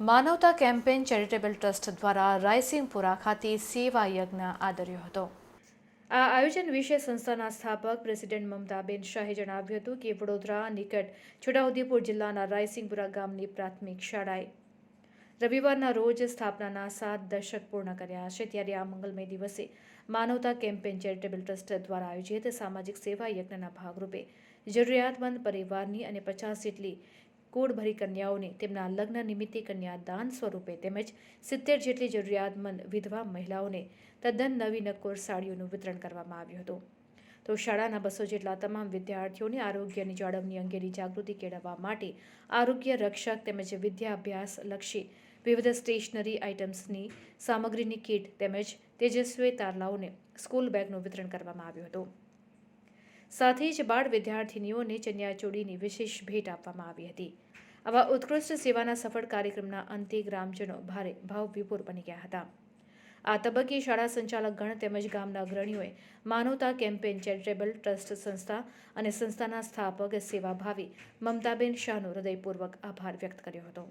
માનવતા campaign charitable trust દ્વારા રાયસિંગપુરા ખાતે સેવા યજ્ઞ આદર્યો હતો. આ આયોજન વિશે સંસ્થાના સ્થાપક પ્રેસિડેન્ટ મમતાબેન શાહે જણાવ્યું હતું કે વડોદરા નિકટ છોટાઉદેપુર જિલ્લાના રાયસિંગપુરા ગામની પ્રાથમિક શાળાએ રવિવારના રોજ સ્થાપનાના સાત દશક પૂર્ણ કર્યા છે. ત્યારે આ મંગલમય દિવસે માનવતા કેમ્પેન ચેરિટેબલ ટ્રસ્ટ દ્વારા આયોજિત સામાજિક સેવા યજ્ઞના ભાગરૂપે જરૂરિયાતમંદ પરિવારની અને પચાસ જેટલી કુળભરી કન્યાઓને તેમના લગ્ન નિમિત્તે કન્યાદાન સ્વરૂપે તેમજ સિત્તેર જેટલી જરૂરિયાતમંદ વિધવા મહિલાઓને તદ્દન નવી નક્કોર સાડીઓનું વિતરણ કરવામાં આવ્યું હતું. તો શાળાના બસો જેટલા તમામ વિદ્યાર્થીઓને આરોગ્યની જાળવણી અંગેની જાગૃતિ કેળવવા માટે આરોગ્ય રક્ષક તેમજ વિદ્યાભ્યાસ લક્ષી વિવિધ સ્ટેશનરી આઇટમ્સની સામગ્રીની કીટ તેમજ તેજસ્વી તારલાઓને સ્કૂલ બેગનું વિતરણ કરવામાં આવ્યું હતું. સાથે જ બાળ વિદ્યાર્થીનીઓને ચણિયાચોળીની વિશેષ ભેટ આપવામાં આવી હતી. આવા ઉત્કૃષ્ટ સેવાના સફળ કાર્યક્રમના અંતે ગ્રામજનો ભારે ભાવવિભોર બની ગયા હતા. આ તબક્કે શાળા સંચાલક ગણ તેમજ ગામના અગ્રણીઓએ માનવતા કેમ્પેન ચેરિટેબલ ટ્રસ્ટ સંસ્થા અને સંસ્થાના સ્થાપક સેવાભાવી મમતાબેન શાહનો હૃદયપૂર્વક આભાર વ્યક્ત કર્યો હતો.